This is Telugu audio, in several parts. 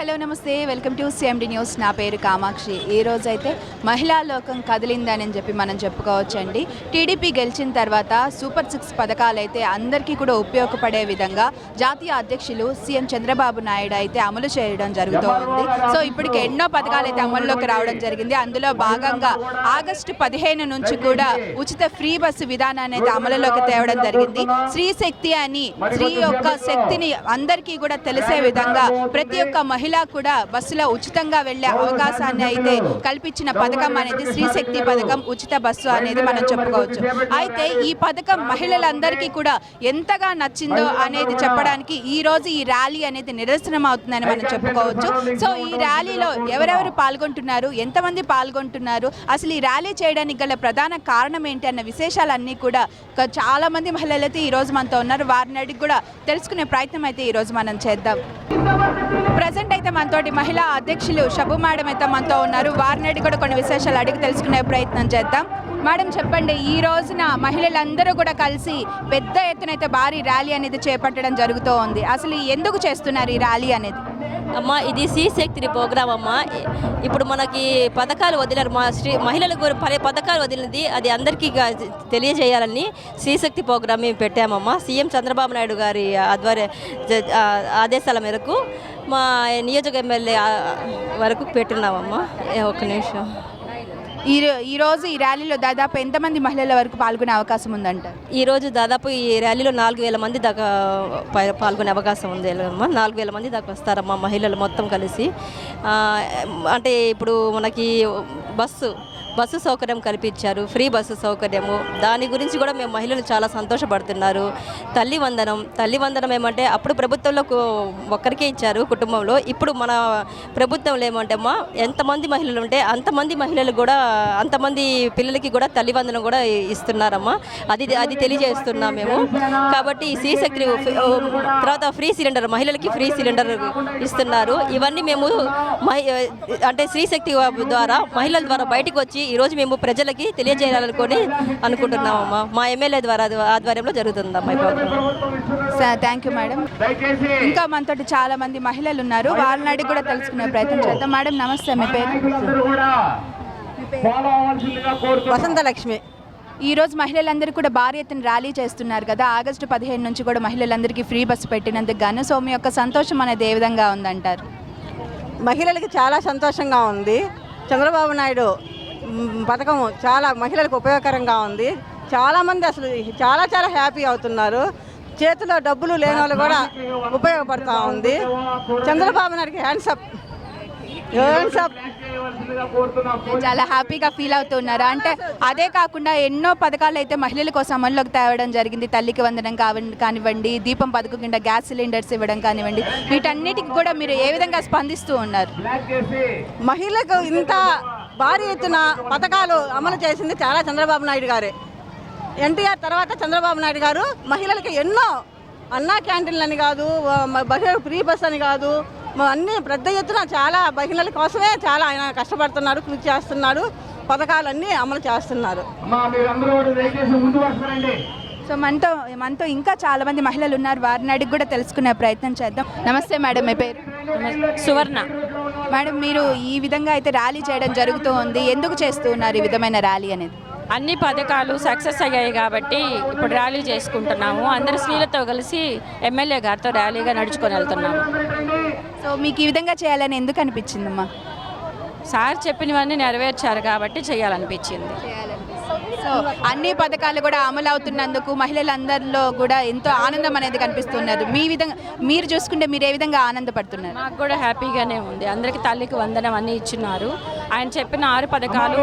హలో నమస్తే. Welcome to C M D news. నా పేరు కామాక్షి. ఈ రోజు అయితే మహిళా లోకం కదిలిందని చెప్పి మనం చెప్పుకోవచ్చండి. టీడీపీ గెలిచిన తర్వాత సూపర్ సిక్స్ పథకాలు అయితే అందరికీ కూడా ఉపయోగపడే విధంగా జాతీయ అధ్యక్షులు సీఎం చంద్రబాబు నాయుడు అయితే అమలు చేయడం జరుగుతోంది సో ఇప్పటికి ఎన్నో పథకాలు అయితే అమల్లోకి రావడం జరిగింది. అందులో భాగంగా ఆగస్టు పదిహేను నుంచి కూడా ఉచిత ఫ్రీ బస్సు విధానాన్ని అయితే అమలులోకి తేవడం జరిగింది. స్త్రీ శక్తి అని స్త్రీ యొక్క శక్తిని అందరికీ కూడా తెలిసే విధంగా ప్రతి ఒక్క మహిళ కూడా బస్సులో ఉచితంగా వెళ్ళే అవకాశాన్ని అయితే కల్పించిన పథకం అనేది స్త్రీ శక్తి పథకం ఉచిత బస్సు అనేది మనం చెప్పుకోవచ్చు. అయితే ఈ పథకం మహిళలందరికీ కూడా ఎంతగా నచ్చిందో అనేది చెప్పడానికి ఈ రోజు ఈ ర్యాలీ అనేది నిరసనం అవుతుందని మనం చెప్పుకోవచ్చు. సో ఈ ర్యాలీలో ఎవరెవరు పాల్గొంటున్నారు? ఎంతమంది పాల్గొంటున్నారు? అసలు ఈ ర్యాలీ చేయడానికి గల ప్రధాన కారణం ఏంటి అన్న విశేషాలన్నీ కూడా చాలా మంది మహిళలు అయితే ఈ రోజు మనతో ఉన్నారు. వారిని అడిగి కూడా తెలుసుకునే ప్రయత్నం అయితే ఈ రోజు మనం చేద్దాం. ప్రజెంట్ అయితే మనతోటి మహిళా అధ్యక్షులు షబు మేడం అయితే మనతో ఉన్నారు. వారిని అడిగి కూడా కొన్ని విశేషాలు అడిగి తెలుసుకునే ప్రయత్నం చేద్దాం. మేడం చెప్పండి ఈ రోజున మహిళలందరూ కూడా కలిసి పెద్ద ఎత్తున అయితే భారీ ర్యాలీ అనేది చేపట్టడం జరుగుతూ ఉంది అసలు ఎందుకు చేస్తున్నారు ఈ ర్యాలీ అనేది? అమ్మా ఇది శ్రీ శక్తి ప్రోగ్రామ్ అమ్మా. ఇప్పుడు మనకి పథకాలు వదిలారు. మా శ్రీ మహిళలకు పలు పథకాలు వదిలినది అది అందరికీ తెలియజేయాలని శ్రీశక్తి ప్రోగ్రామ్ మేము పెట్టామమ్మా. సీఎం చంద్రబాబు నాయుడు గారి ఆధ్వర్య ఆదేశాల మేరకు మా నియోజక ఎమ్మెల్యే వరకు పెట్టున్నామమ్మా ఒక ఒక్క నిమిషం. ఈ ఈరోజు ఈ ర్యాలీలో దాదాపు ఎంతమంది మహిళల వరకు పాల్గొనే అవకాశం ఉందంటారు ఈరోజు దాదాపు ఈ ర్యాలీలో నాలుగు వేల మంది దాకా పాల్గొనే అవకాశం ఉంది అమ్మా నాలుగు వేల మంది దాకా వస్తారమ్మా మహిళలు మొత్తం కలిసి. అంటే ఇప్పుడు మనకి బస్సు బస్సు సౌకర్యం కల్పించారు ఫ్రీ బస్సు సౌకర్యము. దాని గురించి కూడా మేము మహిళలు చాలా సంతోషపడుతున్నారు. తల్లి వందనం తల్లి వందనం ఏమంటే అప్పుడు ప్రభుత్వంలో ఒక్కరికే ఇచ్చారు కుటుంబంలో. ఇప్పుడు మన ప్రభుత్వంలో ఏమంటే అమ్మా ఎంతమంది మహిళలు ఉంటే అంతమంది మహిళలు కూడా అంతమంది పిల్లలకి కూడా తల్లి వందనం కూడా ఇస్తున్నారమ్మా. అది అది తెలియజేస్తున్నాం మేము. కాబట్టి ఈ శ్రీ శక్తి తర్వాత ఫ్రీ సిలిండర్ మహిళలకి ఫ్రీ సిలిండర్ ఇస్తున్నారు. ఇవన్నీ మేము మహి అంటే శ్రీశక్తి ద్వారా మహిళల ద్వారా బయటకు వచ్చి ఈరోజు మేము ప్రజలకి తెలియజేయాలనుకొని అనుకుంటున్నామమ్మా మా ఎమ్మెల్యే ద్వారా అది ఆధ్వర్యంలో జరుగుతుందమ్మా థ్యాంక్ యూ మేడం ఇంకా మనతోటి చాలా మంది మహిళలు ఉన్నారు. వాళ్ళని అడిగి కూడా తెలుసుకునే ప్రయత్నం చేద్దాం. మేడం నమస్తే మీ పేరు? వసంతలక్ష్మి ఈ రోజు మహిళలందరూ కూడా భారీ ఎత్తున ర్యాలీ చేస్తున్నారు కదా. ఆగస్టు పదిహేను నుంచి కూడా మహిళలందరికీ ఫ్రీ బస్సు పెట్టినందుకు గాను సో మీ యొక్క సంతోషం అనేది ఏ విధంగా ఉందంటారు? మహిళలకి చాలా సంతోషంగా ఉంది. చంద్రబాబు నాయుడు పథకం చాలా మహిళలకు ఉపయోగకరంగా ఉంది. చాలామంది అసలు చాలా చాలా హ్యాపీ అవుతున్నారు. చేతిలో డబ్బులు లేని వాళ్ళు కూడా ఉపయోగపడుతూ ఉంది. చంద్రబాబు నాయుడుకి హ్యాండ్సప్ హ్యాండ్సప్ చాలా హ్యాపీగా ఫీల్ అవుతున్నారు. అంటే అదే కాకుండా ఎన్నో పథకాలు అయితే మహిళల కోసం అమల్లోకి తేవడం జరిగింది. తల్లికి వందనం కావ- కానివ్వండి దీపం పథకం కింద గ్యాస్ సిలిండర్స్ ఇవ్వడం కానివ్వండి. వీటన్నిటికి కూడా మీరు ఏ విధంగా స్పందిస్తూ ఉన్నారు? మహిళలకు ఇంత భారీ ఎత్తున పథకాలు అమలు చేసింది చాలా చంద్రబాబు నాయుడు గారే. ఎన్టీఆర్ తర్వాత చంద్రబాబు నాయుడు గారు మహిళలకు ఎన్నో అన్నా క్యాంటీన్లు అని కాదు మహిళ ఫ్రీ బస్ అని కాదు అన్ని పెద్ద ఎత్తున చాలా మహిళల కోసమే చాలా ఆయన కష్టపడుతున్నారు కృషి చేస్తున్నారు పథకాలన్నీ అమలు చేస్తున్నారు. సో మనతో మనతో ఇంకా చాలా మంది మహిళలు ఉన్నారు. వారిని అడిగి కూడా తెలుసుకునే ప్రయత్నం చేద్దాం. నమస్తే మేడం మీ పేరు? సువర్ణ. మేడం మీరు ఈ విధంగా అయితే ర్యాలీ చేయడం జరుగుతూ ఉంది. ఎందుకు చేస్తూ ఉన్నారు ఈ విధమైన ర్యాలీ అనేది? అన్ని పథకాలు సక్సెస్ అయ్యాయి కాబట్టి ఇప్పుడు ర్యాలీ చేసుకుంటున్నాము. అందరు స్త్రీలతో కలిసి ఎమ్మెల్యే గారితో ర్యాలీగా నడుచుకొని వెళ్తున్నాము. సో మీకు ఈ విధంగా చేయాలని ఎందుకు అనిపించిందమ్మా? సార్ చెప్పినవన్నీ నెరవేర్చారు కాబట్టి చేయాలనిపించింది. సో అన్ని పథకాలు కూడా అమలు అవుతున్నందుకు మహిళలందరిలో కూడా ఎంతో ఆనందం అనేది కనిపిస్తున్నారు మీ విధంగా మీరు చూసుకుంటే మీరు ఏ విధంగా ఆనందపడుతున్నారు? మాకు కూడా హ్యాపీగానే ఉంది. అందరికీ తల్లికి వందనం అన్నీ ఇచ్చినారు. ఆయన చెప్పిన ఆరు పథకాలు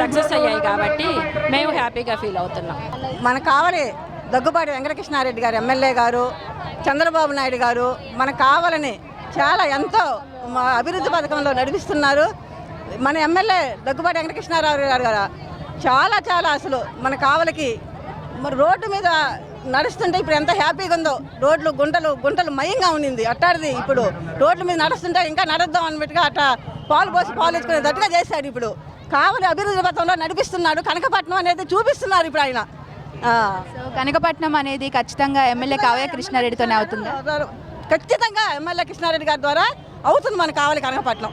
సక్సెస్ అయ్యాయి కాబట్టి మేము హ్యాపీగా ఫీల్ అవుతున్నాం. మనకు కావాలి దగ్గుబాటి వెంకటకృష్ణారెడ్డి గారు ఎమ్మెల్యే గారు చంద్రబాబు నాయుడు గారు మనకు కావాలని చాలా ఎంతో అభివృద్ధి పథకంలో నడిపిస్తున్నారు. మన ఎమ్మెల్యే దగ్గుబాటి వెంకటకృష్ణారావు గారు గారు చాలా చాలా అసలు మన కావలికి మరి రోడ్డు మీద నడుస్తుంటే ఇప్పుడు ఎంత హ్యాపీగా ఉందో. రోడ్లు గుంటలు గుంటలు మయంగా ఉండింది అట్టాడిది ఇప్పుడు. రోడ్ల మీద నడుస్తుంటే ఇంకా నడుద్దాం అన్నట్టుగా అట్లా పాలు పోసి పాలు ఇచ్చుకునేటట్టుగా చేశాడు ఇప్పుడు. కావలి అభివృద్ధి పథంలో నడిపిస్తున్నాడు. కనకపట్నం అనేది చూపిస్తున్నారు ఇప్పుడు ఆయన. సో కనకపట్నం అనేది ఖచ్చితంగా ఎమ్మెల్యే కావ్య కృష్ణారెడ్డితోనే అవుతుందా? ఖచ్చితంగా ఎమ్మెల్యే కృష్ణారెడ్డి గారి ద్వారా అవుతుంది మనకు కావాలి కనకపట్నం.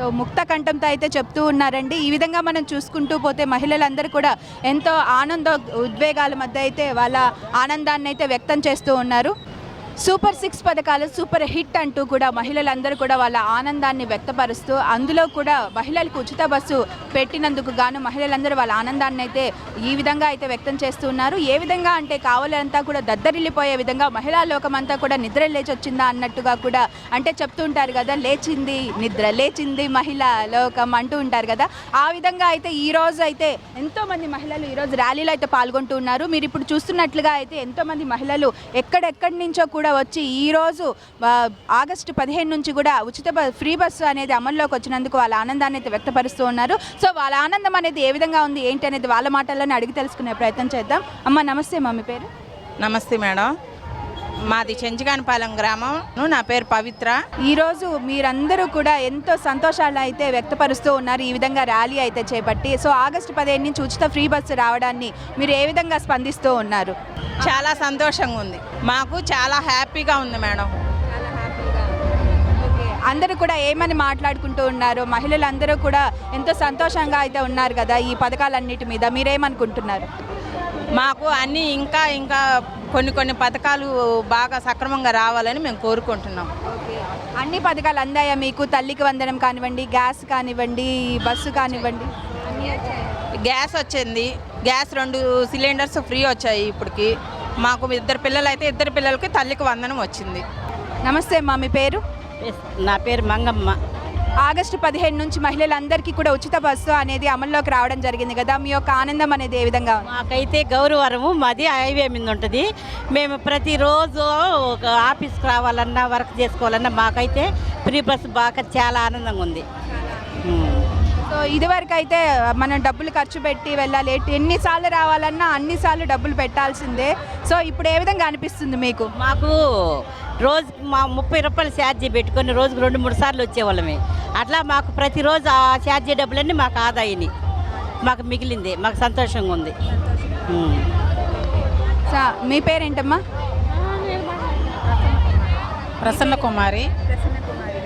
సో ముక్త కంఠంతో అయితే చెప్తూ ఉన్నారండి. ఈ విధంగా మనం చూసుకుంటూ పోతే మహిళలందరూ కూడా ఎంతో ఆనంద ఉద్వేగాల మధ్య అయితే వాళ్ళ ఆనందాన్ని అయితే వ్యక్తం చేస్తూ ఉన్నారు. సూపర్ సిక్స్ పథకాలు సూపర్ హిట్ అంటూ కూడా మహిళలందరూ కూడా వాళ్ళ ఆనందాన్ని వ్యక్తపరుస్తూ అందులో కూడా మహిళలకు ఉచిత బస్సు పెట్టినందుకు గాను మహిళలందరూ వాళ్ళ ఆనందాన్ని అయితే ఈ విధంగా అయితే వ్యక్తం చేస్తూ ఉన్నారు. ఏ విధంగా అంటే కావాలంతా కూడా దద్దరిల్లిపోయే విధంగా మహిళా లోకం అంతా కూడా నిద్ర లేచి వచ్చిందా అన్నట్టుగా కూడా అంటే చెప్తూ ఉంటారు కదా లేచింది నిద్ర లేచింది మహిళా లోకం అంటూ ఉంటారు కదా. ఆ విధంగా అయితే ఈ రోజు అయితే ఎంతో మంది మహిళలు ఈ రోజు ర్యాలీలో అయితే పాల్గొంటూ ఉన్నారు. మీరు ఇప్పుడు చూస్తున్నట్లుగా అయితే ఎంతో మంది మహిళలు ఎక్కడెక్కడి నుంచో కూడా కూడా వచ్చి ఈరోజు ఆగస్టు పదిహేను నుంచి కూడా ఉచిత ఫ్రీ బస్సు అనేది అమల్లోకి వచ్చినందుకు వాళ్ళ ఆనందాన్ని అయితే వ్యక్తపరుస్తూ ఉన్నారు. సో వాళ్ళ ఆనందం అనేది ఏ విధంగా ఉంది ఏంటి అనేది వాళ్ళ మాటల్లోనే అడిగి తెలుసుకునే ప్రయత్నం చేద్దాం. అమ్మ నమస్తే మమ్మీ పేరు? నమస్తే మేడం. మాది చెంచుగానిపాలెం గ్రామం నా పేరు పవిత్ర. ఈ రోజు మీరందరూ కూడా ఎంతో సంతోషాలు అయితే వ్యక్తపరుస్తూ ఉన్నారు. ఈ విధంగా ర్యాలీ అయితే చేపట్టి సో ఆగస్టు పదిహేను నుంచి ఉచిత ఫ్రీ బస్సు రావడాన్ని మీరు ఏ విధంగా స్పందిస్తూ ఉన్నారు? చాలా సంతోషంగా ఉంది. మాకు చాలా హ్యాపీగా ఉంది మేడం. అందరూ కూడా ఏమని మాట్లాడుకుంటూ ఉన్నారు? మహిళలందరూ కూడా ఎంతో సంతోషంగా అయితే ఉన్నారు కదా ఈ పథకాలన్నిటి మీద. మీరేమనుకుంటున్నారు? మాకు అన్నీ ఇంకా ఇంకా కొన్ని కొన్ని పథకాలు బాగా సక్రమంగా రావాలని మేము కోరుకుంటున్నాం. అన్ని పథకాలు అందాయా మీకు? తల్లికి వందనం కానివ్వండి గ్యాస్ కానివ్వండి బస్సు కానివ్వండి? గ్యాస్ వచ్చింది. గ్యాస్ రెండు సిలిండర్స్ ఫ్రీ వచ్చాయి ఇప్పటికి. మాకు ఇద్దరు పిల్లలు అయితే ఇద్దరు పిల్లలకి తల్లికి వందనం వచ్చింది. నమస్తే అమ్మా మీ పేరు? నా పేరు మంగమ్మ. ఆగస్టు పదిహేను నుంచి మహిళలందరికీ కూడా ఉచిత బస్సు అనేది అమల్లోకి రావడం జరిగింది కదా. మీ యొక్క ఆనందం అనేది ఏ విధంగా మాకైతే గౌరవరము మాది హైవే మీద ఉంటుంది. మేము ప్రతిరోజు ఒక ఆఫీస్కి రావాలన్నా వర్క్ చేసుకోవాలన్నా మాకైతే ఫ్రీ బస్సు బాగా చాలా ఆనందంగా ఉంది. ఇదివరకు అయితే మనం డబ్బులు ఖర్చు పెట్టి వెళ్ళాలి ఎన్నిసార్లు రావాలన్నా అన్నిసార్లు డబ్బులు పెట్టాల్సిందే. సో ఇప్పుడు ఏ విధంగా అనిపిస్తుంది మీకు? మాకు రోజుకి మా ముప్పై రూపాయలు ఛార్జీ పెట్టుకొని రోజుకు రెండు మూడు సార్లు వచ్చేవాళ్ళమే. అట్లా మాకు ప్రతిరోజు ఆ ఛార్జీ డబ్బులన్నీ మాకు ఆదాయని. మాకు మిగిలింది మాకు సంతోషంగా ఉంది. మీ పేరేంటమ్మా? ప్రసన్న కుమారి. ప్రసన్న కుమార్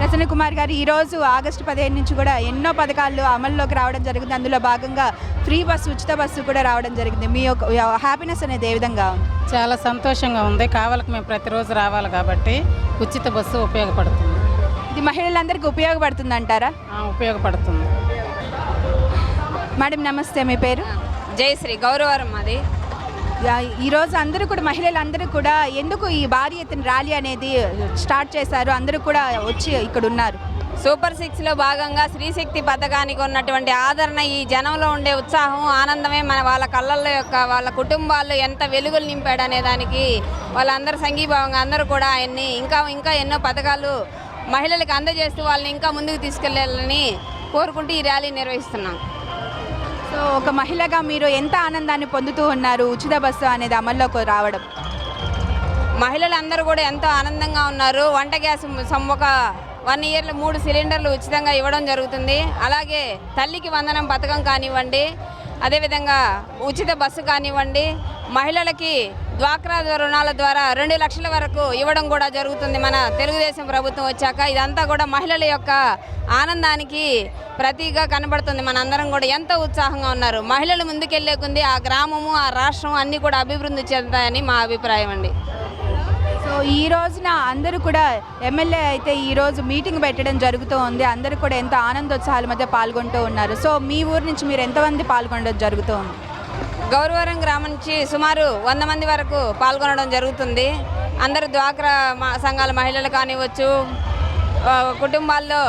గారు ఈరోజు ఆగస్టు పదిహేను నుంచి కూడా ఎన్నో పథకాలు అమల్లోకి రావడం జరిగింది. అందులో భాగంగా ఫ్రీ బస్సు ఉచిత బస్సు కూడా రావడం జరిగింది. మీ యొక్క హ్యాపీనెస్ అనేది ఏ విధంగా ఉంది? చాలా సంతోషంగా ఉంది. కావాలకు మేము ప్రతిరోజు రావాలి కాబట్టి ఉచిత బస్సు ఉపయోగపడుతుంది. ఇది మహిళలందరికీ ఉపయోగపడుతుంది అంటారా ఆ, ఉపయోగపడుతుంది. మేడం నమస్తే. మీ పేరు? జయశ్రీ. గౌరవరం అది ఈరోజు అందరూ కూడా మహిళలందరూ కూడా ఎందుకు ఈ భారీ ఎత్తున ర్యాలీ అనేది స్టార్ట్ చేశారు? అందరూ కూడా వచ్చి ఇక్కడ ఉన్నారు. సూపర్ సిక్స్లో భాగంగా స్త్రీశక్తి పథకానికి ఉన్నటువంటి ఆదరణ ఈ జనంలో ఉండే ఉత్సాహం ఆనందమే మన వాళ్ళ కళ్ళల్లో యొక్క వాళ్ళ కుటుంబాల్లో ఎంత వెలుగులు నింపాడనే దానికి వాళ్ళందరూ సంఘీభావంగా అందరూ కూడా ఆయన్ని ఇంకా ఇంకా ఎన్నో పథకాలు మహిళలకు అందజేస్తూ వాళ్ళని ఇంకా ముందుకు తీసుకెళ్ళాలని కోరుకుంటూ ఈ ర్యాలీ నిర్వహిస్తున్నాం. సో ఒక మహిళగా మీరు ఎంత ఆనందాన్ని పొందుతూ ఉన్నారు? ఉచిత బస్సు అనేది అమల్లోకి రావడం. మహిళలందరూ కూడా ఎంతో ఆనందంగా ఉన్నారు. వంట గ్యాస్ ఒక వన్ ఇయర్లో మూడు సిలిండర్లు ఉచితంగా ఇవ్వడం జరుగుతుంది. అలాగే తల్లికి వందనం పథకం కానివ్వండి అదేవిధంగా ఉచిత బస్సు కానివ్వండి మహిళలకి డ్వాక్రా రుణాల ద్వారా రెండు లక్షల వరకు ఇవ్వడం కూడా జరుగుతుంది మన తెలుగుదేశం ప్రభుత్వం వచ్చాక. ఇదంతా కూడా మహిళల యొక్క ఆనందానికి ప్రతీగా కనబడుతుంది. మనందరం కూడా ఎంతో ఉత్సాహంగా ఉన్నారు. మహిళలు ముందుకెళ్ళే కొంది ఆ గ్రామము ఆ రాష్ట్రం అన్నీ కూడా అభివృద్ధి చెందుతాయని మా అభిప్రాయం అండి. సో ఈ రోజున అందరూ కూడా ఎమ్మెల్యే అయితే ఈ రోజు మీటింగ్ పెట్టడం జరుగుతూ ఉంది. అందరూ కూడా ఎంతో ఆనందోత్సాహాల మధ్య పాల్గొంటూ ఉన్నారు. సో మీ ఊరు నుంచి మీరు ఎంతమంది పాల్గొనడం జరుగుతూ ఉంది? గౌరవరం గ్రామం నుంచి సుమారు వంద మంది వరకు పాల్గొనడం జరుగుతుంది. అందరూ డ్వాక్రా సంఘాల మహిళలు కానివ్వచ్చు కుటుంబాల్లో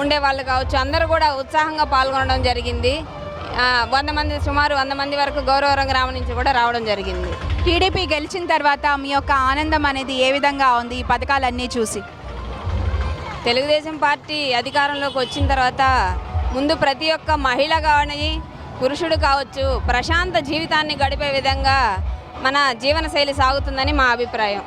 ఉండే వాళ్ళు కావచ్చు అందరూ కూడా ఉత్సాహంగా పాల్గొనడం జరిగింది. వంద మంది సుమారు వంద మంది వరకు గౌరవరం గ్రామం నుంచి కూడా రావడం జరిగింది. టీడీపీ గెలిచిన తర్వాత మీ యొక్క ఆనందం అనేది ఏ విధంగా ఉంది? ఈ పథకాలన్నీ చూసి. తెలుగుదేశం పార్టీ అధికారంలోకి వచ్చిన తర్వాత ముందు ప్రతి ఒక్క మహిళ కావని పురుషుడు కావచ్చు ప్రశాంత జీవితాన్ని గడిపే విధంగా మన జీవనశైలి సాగుతుందని మా అభిప్రాయం.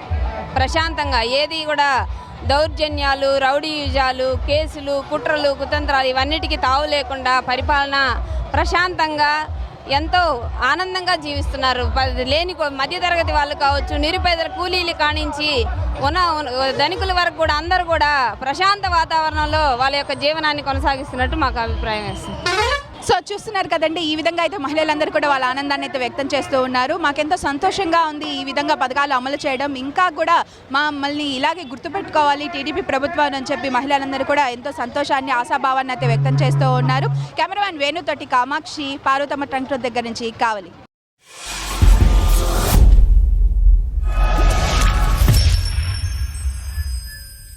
ప్రశాంతంగా ఏది కూడా దౌర్జన్యాలు రౌడీయుజాలు కేసులు కుట్రలు కుతంత్రాలు ఇవన్నిటికీ తావు లేకుండా పరిపాలన ప్రశాంతంగా ఎంతో ఆనందంగా జీవిస్తున్నారు. లేని మధ్యతరగతి వాళ్ళు కావచ్చు నిరుపేదల కూలీలు కానించి ఉన్న ఉన్న- ధనికుల వరకు కూడా అందరూ కూడా ప్రశాంత వాతావరణంలో వాళ్ళ యొక్క జీవనాన్ని కొనసాగిస్తున్నట్టు మాకు అభిప్రాయం వేస్తుంది. సో చూస్తున్నారు కదండి ఈ విధంగా అయితే మహిళలందరూ కూడా వాళ్ళ ఆనందాన్ని అయితే వ్యక్తం చేస్తూ ఉన్నారు. మాకెంతో సంతోషంగా ఉంది ఈ విధంగా పథకాలు అమలు చేయడం. ఇంకా కూడా మమ్మల్ని ఇలాగే గుర్తుపెట్టుకోవాలి టీడీపీ ప్రభుత్వం అని చెప్పి మహిళలందరూ కూడా ఎంతో సంతోషాన్ని ఆశాభావాన్ని అయితే వ్యక్తం చేస్తూ ఉన్నారు. కెమెరామెన్ వేణుతోటి కామాక్షి పార్వతమ్మ ట్రంక్ దగ్గర నుంచి కావాలి.